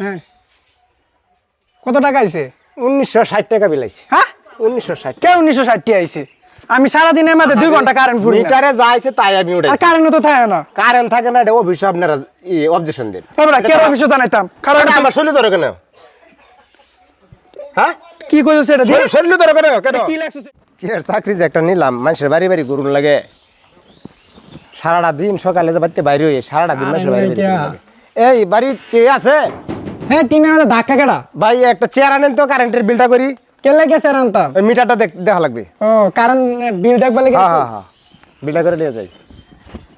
হ্যাঁ। কত টাকা আইছে? উনিশশো ষাট টাকা বিলাইছে। হ্যাঁ? উনিশশো ষাট। কে উনিশশো ষাটটি আইছে। আমি সারাদিনের মধ্যে দুই ঘণ্টা কারেন্ট ফুরি মিটারে যা আছে তাই আমি আর কারেন্ট তো থাকে না। কারেন্ট থাকে না এটা অফিসে আপনারা অবজেকশন দেন। এবার কে অফিসে জানাইতাম কারণ আমার শরীর ধরে কেন? হ্যাঁ? কি কইছো এটা দিয়ে? শরীর ধরে কেন? কেন? কি লাগছে? কি চাকরি যে একটা নিলাম মানুষের বাড়ি বাড়ি ঘুরুন লাগে। সারাটা দিন সকালে যে বাড়িতে বাইরে হয়ে সারাটা দিন মানুষের বাড়ি। এই বাড়ি কে আছে? হ্যাঁ টিমের মধ্যে ধাক্কা কেডা? ভাই একটা চেয়ার আনেন তো কারেন্টের বিলটা করি। কে লেগেছে আনতাম ওই মিটারটা দেখ- দেখা লাগবে। ও কারণ বিল দেখবার লেগে? হ্যাঁ হ্যাঁ হ্যাঁ। বিলটা করে নিয়ে যাই।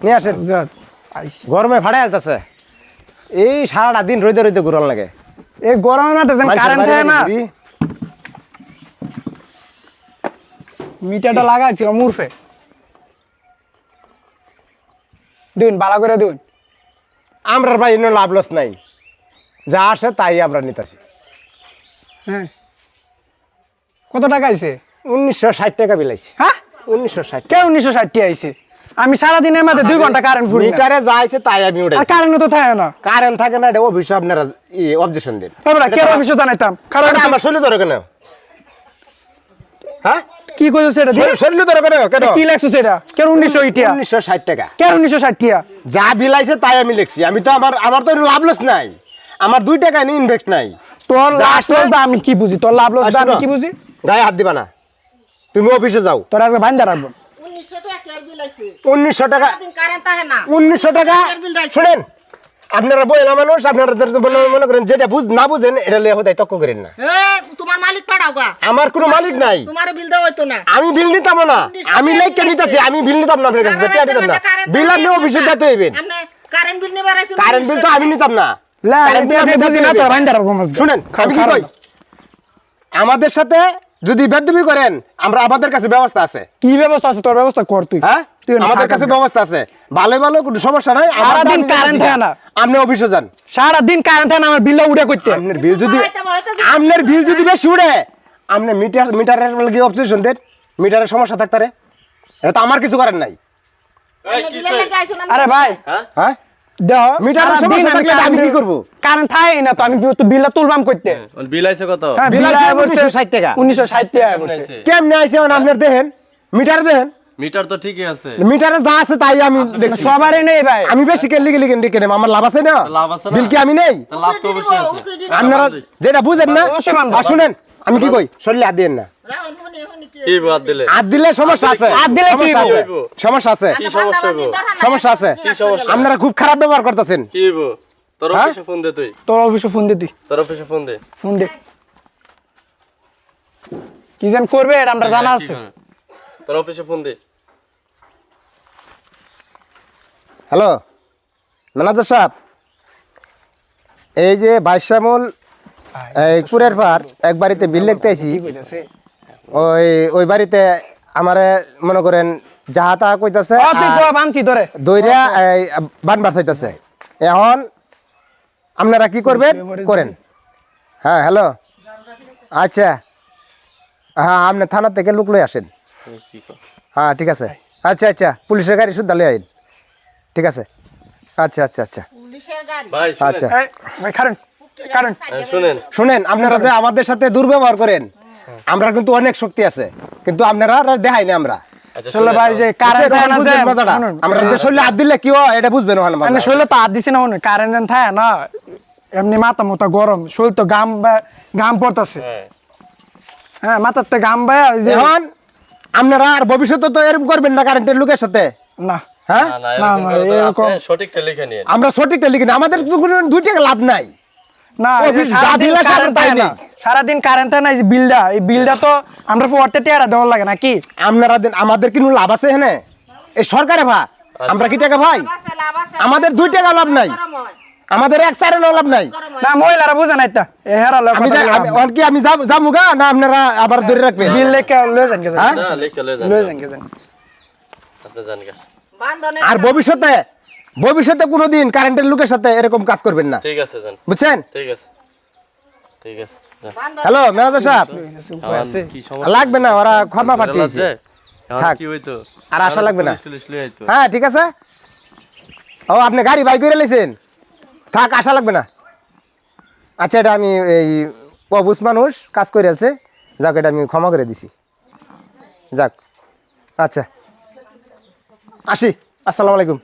নিয়ে আসেন। গরমে আসতেছে এই সারাটা দিন রইতে রইতে ঘুরান লাগে। এই মধ্যে যেন কারেন্ট থাকে না। মিটারটা লাগাইছিল মুরফে। দিন ভালো করে দিন। আমরা ভাই লাভ লস নাই। যা আসে তাই আমরা নিতেছি। হ্যাঁ। কত টাকা আইছে? উনিশশো ষাট টাকা বিলাইছি। হ্যাঁ? উনিশশো ষাট। কে উনিশশো ষাটটি আইছে। আমি সারাদিনের মধ্যে দুই ঘণ্টা কারেন্ট না। মিটারে যা আছে তাই আমি আর উঠাইছি কারেন্ট তো থাকে না। কারেন্ট থাকে না এটা অফিসে আপনারা অবজেকশন দেন। এবার কে অফিসে জানাইতাম? কারণ আমার শরীর ধরে কেন? হ্যাঁ? কি কইছো এটা দিয়ে শরীর- ধরে কেন? কেন? কি লাগছে এটা কে উনিশশো ইটিয়া উনিশশো ষাট টাকা। কে উনিশশো ষাটটিয়া যা বিলাইছে তাই আমি লিখছি। আমি তো আমার আমার তো লাভ লস নাই। আমার দুই টাকা নিয়ে ইনভেস্ট নাই। তোর লাভ লস আমি কি বুঝি? তোর লাভ লস আমি কি বুঝি? গায়ে হাত দিবা না। তুমি অফিসে যাও। তোর আজকে বান্ধা রাখব। উনিশশো টাকা উনিশশো টাকা সারাদিন কারেন্ট থাকে না। উনিশশো টাকা এর বিল রাখছি। শুনেন আপনারা বইলা মানুষ আপনারা মনে করেন যেটা বুঝ না বুঝেন এটা তক্ক করেন না। তোমার মালিক পাঠাও আমার কোনো মালিক নাই। তোমার বিল দেওয়া হইতো না। আমি বিল নিতাম না। আমি লাইক নিতেছি আমি বিল নিতাম না আপনার কাছে বিল আপনি অফিসে দিতে হইবেন। কারেন্ট বিল নিবার কারেন্ট বিল তো আমি নিতাম না। বিল। আমাদের সাথে যদি বেদবি করেন আমরা আমাদের কাছে ব্যবস্থা আছে। কি ব্যবস্থা আছে? তোর ব্যবস্থা কর তুই। হ্যাঁ? আমাদের কাছে ব্যবস্থা আছে। ভালো ভালো কোনো সমস্যা নাই। আমার সারাদিন কারেন্ট থাকে না। আপনি অফিসে যান। সারাদিন কারেন্ট থাকে না আমার বিলটা উড়ে করতে। আপনার বিল যদি আপনার বিল যদি বেশি উড়ে আপনি মিটার মিটারের লাগে অবজেকশন দেন। মিটারের সমস্যা থাকতারে এটা তো আমার কিছু করেন নাই। আরে ভাই। হ্যাঁ? আমি কি করব? কারেন্ট থাকে না তো আমি তো বিলটা তুলবাম করতে। বিল আইছে কত? হ্যাঁ বিল বিল আছে আয় বসছে 1960 টাকা। উনিশশো ষাট টাকা কেমনে আইছে আপনার দেখেন? মিটার দেখেন? মিটার তো ঠিকই আছে। মিটারে যা আছে তাই আমি দেখছি। সবারই নেই ভাই। আমি বেশি কেন লিখে লিখে লিখে আমার লাভ আছে না? লাভ আছে বিল কি আমি নেই? লাভ তো অবশ্যই আছে। আপনারা যেটা বুঝেন না শুনেন আমি কি কই? শরীরে হাত দিয়েন না। রাহুল, হুনি, হুনি কি- কি বাদ দিলে সমস্যা আছে। হাত দিলে কি হইব? সমস্যা আছে। কি সমস্যা হইব? সমস্যা আছে। কি সমস্যা? আপনারা খুব খারাপ ব্যবহার করতেছেন। কি হইব তোর হ্যাঁ? অফিসে ফোন দে তুই। তোর অফিসে ফোন দে তুই। তোর অফিসে ফোন দে। ফোন দে। কি যেন করবে এটা আমরা জানা আছে। তোর অফিসে ফোন দে। হ্যালো? ম্যানেজার সাহেব এই যে বাইশামুল এই কুরের পার এক বাড়িতে বিল লিখতে আইছি। ওই ওই বাড়িতে আমারে মনে করেন যাহা তাহা কইতাছে দইরা এই বানবার এখন আপনারা কি করবেন? করেন। হ্যাঁ হ্যালো। আচ্ছা। হ্যাঁ আপনি থানা থেকে লোক লই আসেন। হ্যাঁ ঠিক আছে। আচ্ছা আচ্ছা। পুলিশের গাড়ি শুদ্ধ লই আইন। ঠিক আছে। আচ্ছা আচ্ছা আচ্ছা। পুলিশের গাড়ি? ভাই আচ্ছা। কারণ হ্যাঁ, শুনেন। শুনেন আপনারা যে আমাদের সাথে দুর্ব্যবহার করেন আমরা কিন্তু অনেক শক্তি আছে কিন্তু আপনারা আর দেখাই না আমরা। আচ্ছা ভাই যে না মজাটা। আমরা যে হাত দিলে কি হয় এটা বুঝবেন মানে মজা। তো হাত দিছি না মনে কারেন্ট যেন থাকে না। এমনি মাথা মতো গরম শরীর তো গাম গাম পড়তাছে। হ্যাঁ। হ্যাঁ মাথার তো গাম বায়া এখন আপনারা আর ভবিষ্যতে তো এরকম করবেন না কারেন্টের লোকের সাথে? না। হ্যাঁ? না এরকম সঠিকটা লিখে নিন। আমরা সঠিকটা লিখি না আমাদের কোনো দুই টাকা লাভ নাই। না এই যে সারাদিন কারেন্ট সারা না। তাই সারাদিন কারেন্ট থাকে না এই যে বিলটা এই বিলটা তো আমরা পড়তে টেরা দেওয়ার লাগে নাকি? আপনারা আমাদের কি লাভ আছে এখানে? এই সরকারে ভা আমরা কি টাকা ভাই। আমাদের দুই টাকা লাভ নাই। হয়, আমাদের এক চারের লাভ নাই। না মহিলারা বুঝে নাই তা। হেরা আমি কি আমি যাব- যাব গা না আপনারা আবার ধরে রাখবেন? বিল লেখা লয়ে যান কে হ্যাঁ? না লয়ে যান। লয়ে যান কে যান। আপনি জান গা। আর ভবিষ্যতে ভবিষ্যতে কোনোদিন কারেন্টের লোকের সাথে এরকম কাজ করবেন না। ঠিক আছে যান বুঝছেন? ঠিক আছে। ঠিক আছে হ্যালো ম্যানেজার সাহেব। লাগবে না ওরা ক্ষমা পাঠিয়েছে? থাক। কি হইতো? আর আশা লাগবে না। হ্যাঁ ঠিক আছে। ও আপনি গাড়ি বাই করে লেছেন থাক আশা লাগবে না। আচ্ছা এটা আমি এই অবুজ মানুষ কাজ করে আছে। যাক এটা আমি ক্ষমা করে দিছি। যাক আচ্ছা। আসি। আসসালামু আলাইকুম।